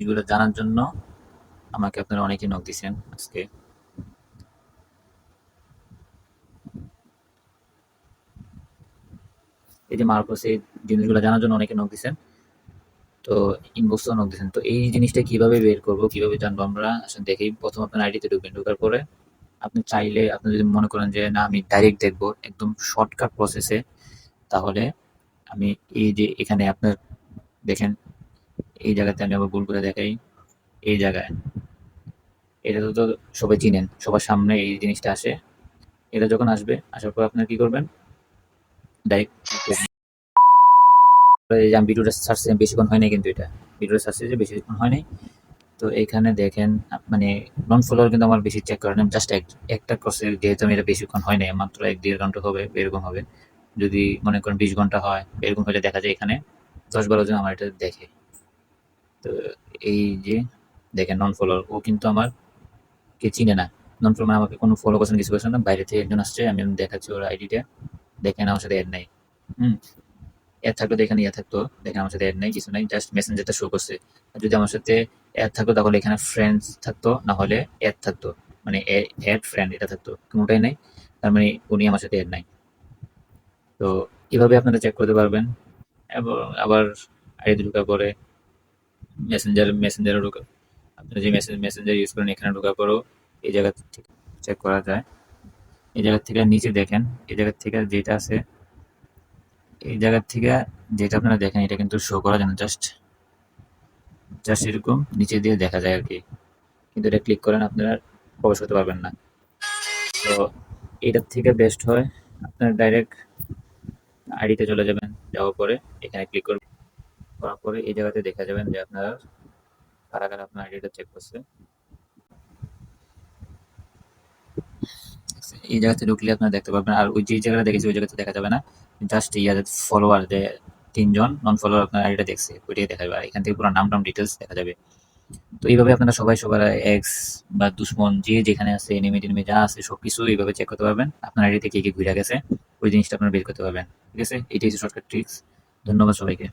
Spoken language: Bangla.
এগুলো জানার জন্য আমাকে আপনারা অনেকে নক দিছেন আজকে। এই যে মার্কোস এই জিনিসগুলো জানার জন্য অনেকে নক দিছেন, তো ইনবক্সও নক দিছেন। তো এই জিনিসটা কীভাবে বের করব, কীভাবে জানব আমরা? আসলে দেখেই প্রথম আপনার আইডিতে ঢুকবেন। ঢোকার পরে আপনি চাইলে, আপনি যদি মনে করেন যে, না, আমি ডাইরেক্ট দেখব, একদম শর্টকাট প্রসেসে তাহলে আমি এই যে এখানে আপনার দেখেন এই জায়গাতে আমি আবার ভুল করে দেখাই। এই জায়গায়। এটা তো সবাই চিনেন, সবার সামনে এই জিনিসটা আসে। এটা যখন আসবে, আসার পর আপনার কি করবেন? ডাইরেক্ট আমি ভিডিওটা সার্চ বেশিক্ষণ হয় নাই কিন্তু এটা। ভিডিওটা সার্চ যে বেশিক্ষণ হয় নাই। তো এখানে দেখেন মানে নন ফলোয়ার কিন্তু আমার বেশি চেক করেন জাস্ট এক, একটা কোর্সে যেহেতু আমি এটা বেশিক্ষণ হয় নাই, মাত্র এক, দেড় ঘণ্টা হবে, এরকম হবে। যদি মনে করেন বিশ ঘণ্টা হয়, এরকম হলে দেখা যায় এখানে। দশ বারো জন আমার এটা দেখে। তো এই যে দেখেন নন ফলোয়ার ও কিন্তু আমার কে চিনে না। নন ফলো মানে আমাকে কোনো ফলো করছেন কিছু করছেন না, বাইরে থেকে একজন আসছে, আমি দেখাচ্ছি ওর আইডিটা দেখেন আমার সাথে অ্যাড নাই। হুম? অ্যাড থাকলে এখানে ইয়ে থাকতো। দেখেন আমার সাথে অ্যাড নাই, কিছু নাই জাস্ট মেসেঞ্জারটা শো করছে। যদি আমার সাথে অ্যাড থাকতো, তাহলে এখানে ফ্রেন্ডস থাকতো, না হলে অ্যাড থাকতো। মানে অ্যাড ফ্রেন্ড এটা থাকতো, কোনোটাই নাই। তার মানে উনি আমার সাথে অ্যাড নাই। তো এভাবে আপনারা চেক করতে পারবেন। এবং আবার আইডি ঢোকার পরে মেসেঞ্জার মেসেঞ্জারে ঢোকা আপনারা যে মেসেঞ্জ মেসেঞ্জার ইউজ করেন, এখানে ঢোকার পরেও এই জায়গা চেক করা যায়। এই জায়গা থেকে নিচে দেখেন, এই জায়গা থেকে যেটা আছে, এই জায়গা থেকে যেটা আপনারা দেখেন, এটা কিন্তু শো করা যায় না জাস্ট জাস্ট এরকম নিচে দিয়ে দেখা যায় আর কি। কিন্তু এটা ক্লিক করেন, আপনারা প্রবেশ করতে পারবেন না। তো এটার থেকে বেস্ট হয়, আপনার ডাইরেক্ট আইডিতে চলে যাবেন, যাওয়ার পরে এখানে ক্লিক করবেন। করার এই জায়গাতে দেখা যাবেন যে আপনারা কারা কারা আপনার আইডিটা চেক করছে। এই জায়গাতে ঢুকলে আপনারা দেখতে পাবেন আর ওই যে জায়গাটা দেখেছি, ওই জায়গাতে দেখা যাবে না। জাস্ট ইয়াদের ফলোয়ার যে তিনজন নন ফলোয়ার আপনার আইডিটা দেখছে, ওইটাই দেখা যাবে এখান থেকে পুরো নাম টাম ডিটেলস দেখা যাবে। তো এইভাবে আপনারা সবাই, সবার এক্স বা দুশ্মন, যে যেখানে আছে এনিমি টেনিমি যা আছে সব কিছু এইভাবে চেক করতে পারবেন। আপনার আইডিতে কে কে ঘুরে গেছে, ওই জিনিসটা আপনারা বের করতে পারবেন। ঠিক আছে? এটাই হচ্ছে শর্টকাট ট্রিক্স ধন্যবাদ সবাইকে।